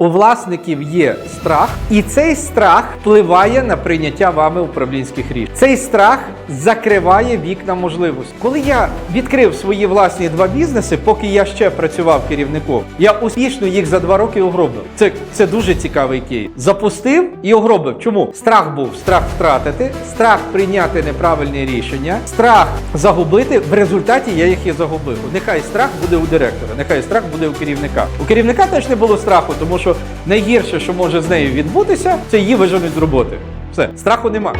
У власників є страх, і цей страх впливає на прийняття вами управлінських рішень. Цей страх закриває вікна можливостей. Коли я відкрив свої власні два бізнеси, поки я ще працював керівником, я успішно їх за два роки огробив. Це, це дуже цікавий кейс. Запустив і огробив. Чому? Страх був страх втратити, страх прийняти неправильне рішення, страх загубити. В результаті я їх і загубив. Нехай страх буде у директора, нехай страх буде у керівника. У керівника теж не було страху, тому що найгірше, що може з нею відбутися, це її виженуть з роботи. Все, страху нема.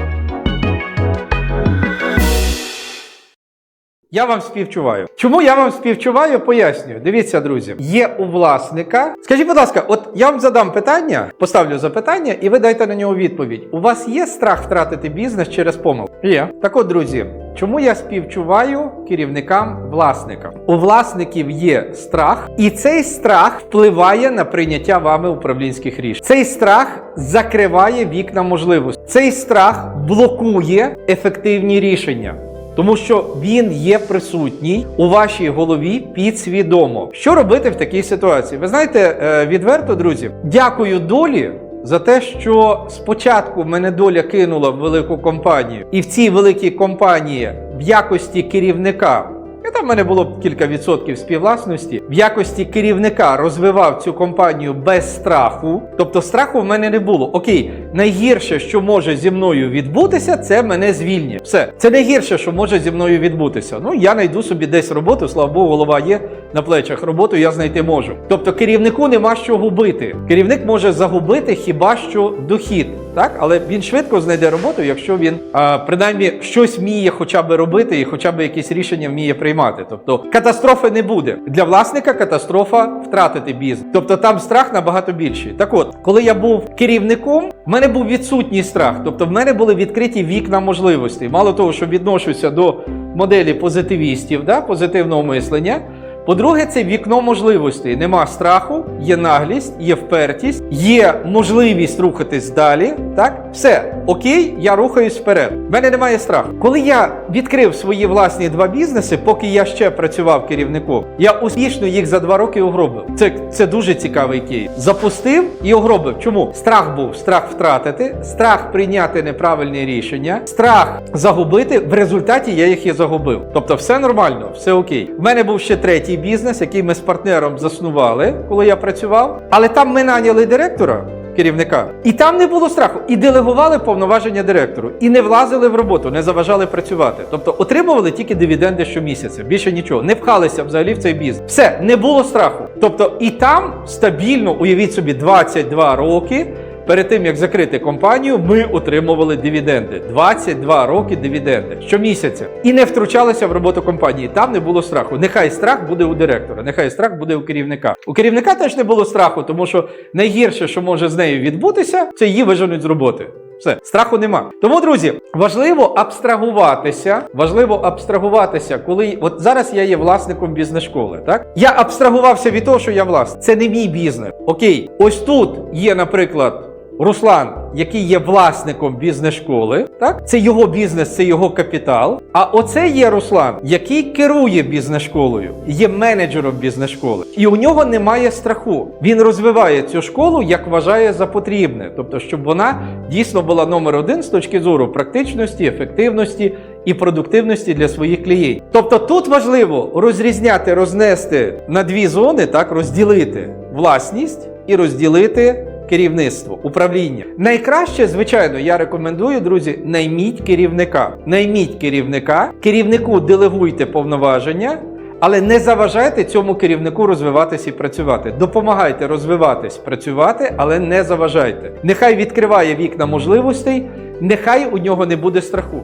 Я вам співчуваю. Чому я вам співчуваю, пояснюю. Дивіться, друзі, є у власника. Скажіть, будь ласка, от я вам задам питання, поставлю запитання, і ви дайте на нього відповідь. У вас є страх втратити бізнес через помилку? Є. Так от, друзі, чому я співчуваю керівникам власникам? У власників є страх, і цей страх впливає на прийняття вами управлінських рішень. Цей страх закриває вікна можливостей. Цей страх блокує ефективні рішення. Тому що він є присутній у вашій голові підсвідомо. Що робити в такій ситуації? Ви знаєте, е, відверто, друзі, дякую долі. За те, що спочатку мене доля кинула в велику компанію, і в цій великій компанії в якості керівника, там в мене було кілька відсотків співвласності, в якості керівника розвивав цю компанію без страху. Тобто страху в мене не було. Окей, найгірше, що може зі мною відбутися, це мене звільнять. Все, це найгірше, що може зі мною відбутися. Ну я знайду собі десь роботу, слава Богу, голова є на плечах. Роботу я знайти можу. Тобто керівнику нема що губити. Керівник може загубити хіба що дохід. Так, але він швидко знайде роботу, якщо він а, принаймні щось вміє хоча б робити і хоча б якісь рішення вміє приймати. Тобто катастрофи не буде для власника. Катастрофа втратити бізнес. Тобто там страх набагато більший. Так от, коли я був керівником, в мене був відсутній страх. Тобто, в мене були відкриті вікна можливостей. Мало того, що відношуся до моделі позитивістів, да, позитивного мислення. По-друге, це вікно можливостей. Нема страху, є наглість, є впертість, є можливість рухатись далі. Так, все окей, я рухаюсь вперед. В мене немає страху. Коли я відкрив свої власні два бізнеси, поки я ще працював керівником, я успішно їх за два роки огробив. Це, це дуже цікавий кейс. Запустив і огробив. Чому? Страх був страх втратити, страх прийняти неправильне рішення, страх загубити. В результаті я їх і загубив. Тобто, все нормально, все окей. В мене був ще третій бізнес, який ми з партнером заснували, коли я працював. Але там ми наняли директора. Керівника і там не було страху, і делегували повноваження директору, і не влазили в роботу, не заважали працювати. Тобто отримували тільки дивіденди щомісяця, більше нічого, не вхалися взагалі в цей бізнес. Все не було страху. Тобто, і там стабільно, уявіть собі, 22 роки. Перед тим як закрити компанію, ми отримували дивіденди. 22 роки дивіденди щомісяця. І не втручалися в роботу компанії. Там не було страху. Нехай страх буде у директора, нехай страх буде у керівника. У керівника теж не було страху, тому що найгірше, що може з нею відбутися, це її виженуть з роботи. Все, страху нема. Тому, друзі, важливо абстрагуватися. Важливо абстрагуватися, коли от зараз я є власником бізнес-школи. Так я абстрагувався від того, що я власник. Це не мій бізнес. Окей, ось тут є, наприклад. Руслан, який є власником бізнес-школи, так це його бізнес, це його капітал. А оце є Руслан, який керує бізнес-школою, є менеджером бізнес-школи, і у нього немає страху. Він розвиває цю школу як вважає за потрібне, тобто, щоб вона дійсно була номер один з точки зору практичності, ефективності і продуктивності для своїх клієнтів. Тобто тут важливо розрізняти, рознести на дві зони, так розділити власність і розділити керівництво, управління. Найкраще, звичайно, я рекомендую, друзі, найміть керівника. Найміть керівника, керівнику делегуйте повноваження. Але не заважайте цьому керівнику розвиватись і працювати. Допомагайте розвиватись, працювати, але не заважайте. Нехай відкриває вікна можливостей, нехай у нього не буде страху.